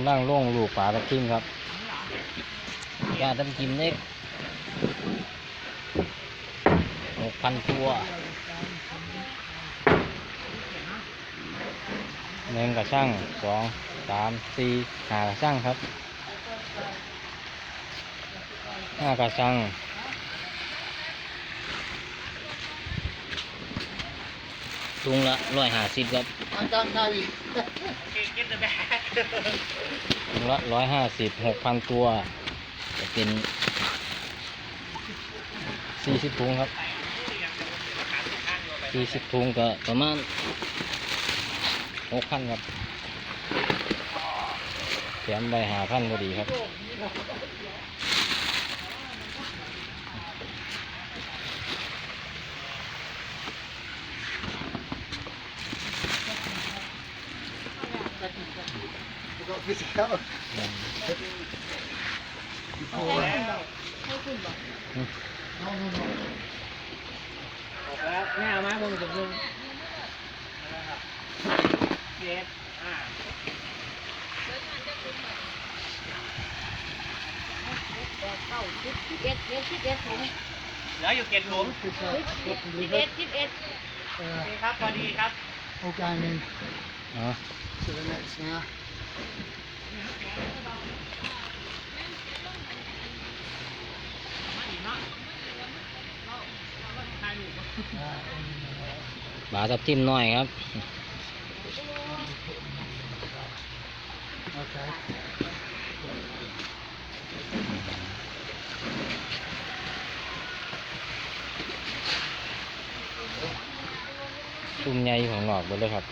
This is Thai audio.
ำลังล่งลูกปลาตะกิ้งครับยาตำกิมเล็กหกพันตัวหนึ่งกระช่างสองสามสี่หากระช่างครับห้ากระช่าง ตุงละร้อยห้าสิบครับ Anh đang ngay ถุงละร้อยห้าสิบหกพันตัว จะเป็นสี่สิบถุงครับสี่สิบถุงก็ประมาณหกพันครับแถมใบหาพันพอดีครับ Got this out. อืม No, no, no. แล้วแม่เอามาบิ่งกับเบิ่งเจ็ดอ่าเก้าสิบเอ็ดเอ็ดสิบเอ็ดถุงเหลืออยู่เจ็ดถุงสิบเอ็ดสิบเอ็ดครับพอดีครับ okay, I'm in อ๋ อ to the next now. ปลาทับทิมน้อยครับ Okay. ตุ้มใหญ่ของหลอกไปเลยครับ